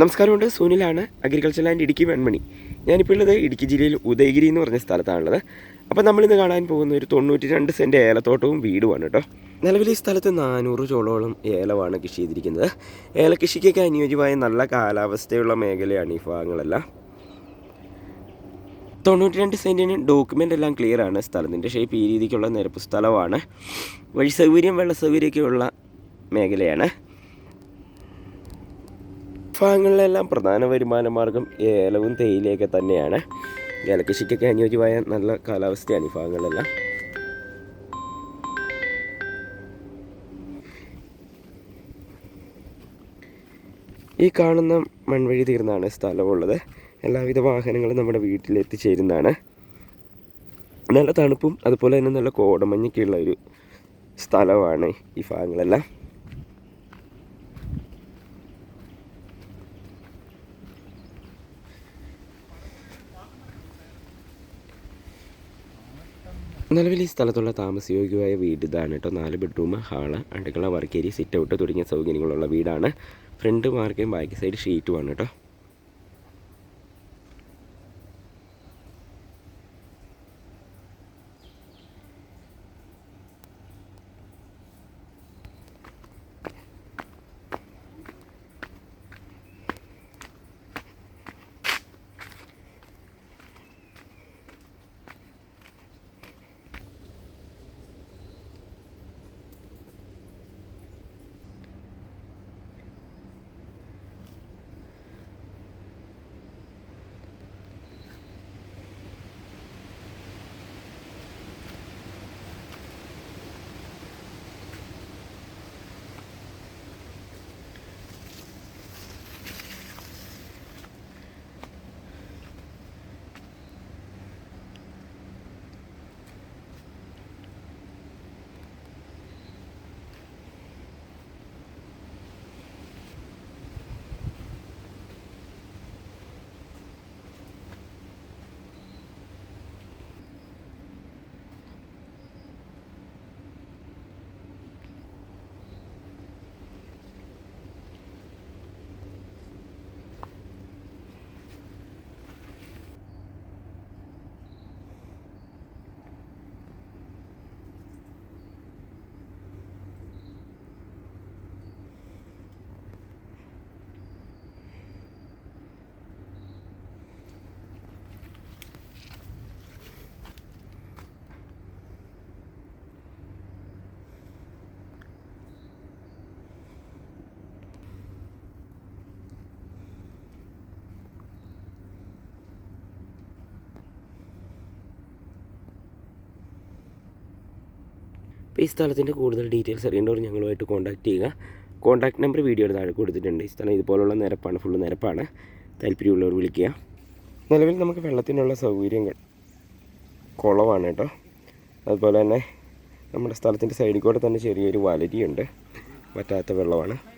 നമസ്കാരമുണ്ട്. സുനിലാണ് agriculture land Idukki Venmani. ഞാനിപ്പോൾ ഉള്ളത് ഇടുക്കി ജില്ലയിൽ ഉദയഗിരി എന്ന് പറഞ്ഞ സ്ഥലത്താണുള്ളത്. അപ്പോൾ നമ്മളിന്ന് കാണാൻ പോകുന്ന ഒരു തൊണ്ണൂറ്റി രണ്ട് സെന്റ് ഏലത്തോട്ടവും വീടുമാണ് കേട്ടോ. നിലവിൽ ഈ സ്ഥലത്ത് നാനൂറ് ചോളോളം ഏലമാണ് കൃഷി ചെയ്തിരിക്കുന്നത്. ഏലകൃഷിക്കൊക്കെ അനുയോജ്യമായ നല്ല കാലാവസ്ഥയുള്ള മേഖലയാണ് ഈ ഭാഗങ്ങളെല്ലാം. തൊണ്ണൂറ്റി രണ്ട് സെന്റിന് ഡോക്യുമെന്റ് എല്ലാം ക്ലിയർ ആണ്. സ്ഥലത്തിന്റെ ഷേപ്പ് ഈ രീതിക്കുള്ള നിരപ്പ് സ്ഥലമാണ്. വഴി സൗകര്യം വെള്ള സൗകര്യമൊക്കെയുള്ള മേഖലയാണ്. ഭാഗങ്ങളിലെല്ലാം പ്രധാന വരുമാന മാർഗം ഏലവും തേയിലയൊക്കെ തന്നെയാണ്. ഏലകൃഷിക്കൊക്കെ അനുയോജ്യമായ നല്ല കാലാവസ്ഥയാണ് ഈ ഈ കാണുന്ന മൺവഴി തീർന്നാണ് സ്ഥലമുള്ളത്. എല്ലാവിധ വാഹനങ്ങളും നമ്മുടെ വീട്ടിൽ എത്തിച്ചേരുന്നതാണ് നല്ല തണുപ്പും അതുപോലെ തന്നെ നല്ല കോടമഞ്ഞൊക്കെയുള്ള ഒരു സ്ഥലമാണ് ഈ ഭാഗങ്ങളെല്ലാം. നിലവിൽ ഈ സ്ഥലത്തുള്ള താമസയോഗ്യമായ വീട് ഇതാണ് കേട്ടോ നാല് ബെഡ്റൂം ഹാൾ അടുക്കള വർക്കേരി സിറ്റ് ഔട്ട് തുടങ്ങിയ സൗകര്യങ്ങളുള്ള വീടാണ്. ഫ്രണ്ട് മാർക്കും ബാക്ക് സൈഡ് ഷീറ്റുമാണ് കേട്ടോ അപ്പോൾ ഈ സ്ഥലത്തിന്റെ കൂടുതൽ ഡീറ്റെയിൽസ് അറിയേണ്ടവർ ഞങ്ങളുമായിട്ട് കോൺടാക്ട് ചെയ്യുക. കോൺടാക്ട് നമ്പർ വീഡിയോയുടെ താഴെ കൊടുത്തിട്ടുണ്ട്. ഈ സ്ഥലം ഇതുപോലുള്ള നിരപ്പാണ്. ഫുള്ള് നിരപ്പാണ്. താല്പര്യമുള്ളവർ വിളിക്കുക. നിലവിൽ നമുക്ക് വെള്ളത്തിനുള്ള സൗകര്യങ്ങൾ കുളമാണ് കേട്ടോ. അതുപോലെ തന്നെ നമ്മുടെ സ്ഥലത്തിന്റെ സൈഡിൽ കൂടെ തന്നെ ചെറിയൊരു വലരിയുണ്ട്. വറ്റാത്ത വെള്ളമാണ്.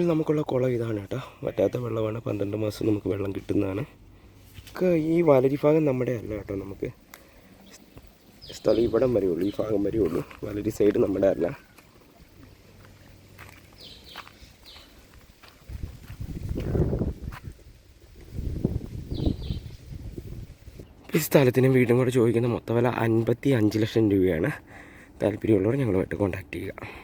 നമുക്കുള്ള കുളം ഇതാണ് കേട്ടോ. വറ്റാത്ത വെള്ളമാണ്. പന്ത്രണ്ട് മാസം നമുക്ക് വെള്ളം കിട്ടുന്നതാണ്. ഈ വലരി ഭാഗം നമ്മുടെ അല്ല കേട്ടോ നമുക്ക്. സ്ഥലം ഇവിടം വരെ ഉള്ളൂ. ഈ ഭാഗം വരെ ഉള്ളൂ. വലരി സൈഡ് നമ്മുടെ അല്ല. ഈ സ്ഥലത്തിനും വീടും കൂടെ ചോദിക്കുന്ന മൊത്തം വില അൻപത്തി അഞ്ച് ലക്ഷം രൂപയാണ്. താല്പര്യമുള്ളവർ ഞങ്ങളുമായിട്ട് കോൺടാക്റ്റ് ചെയ്യുക.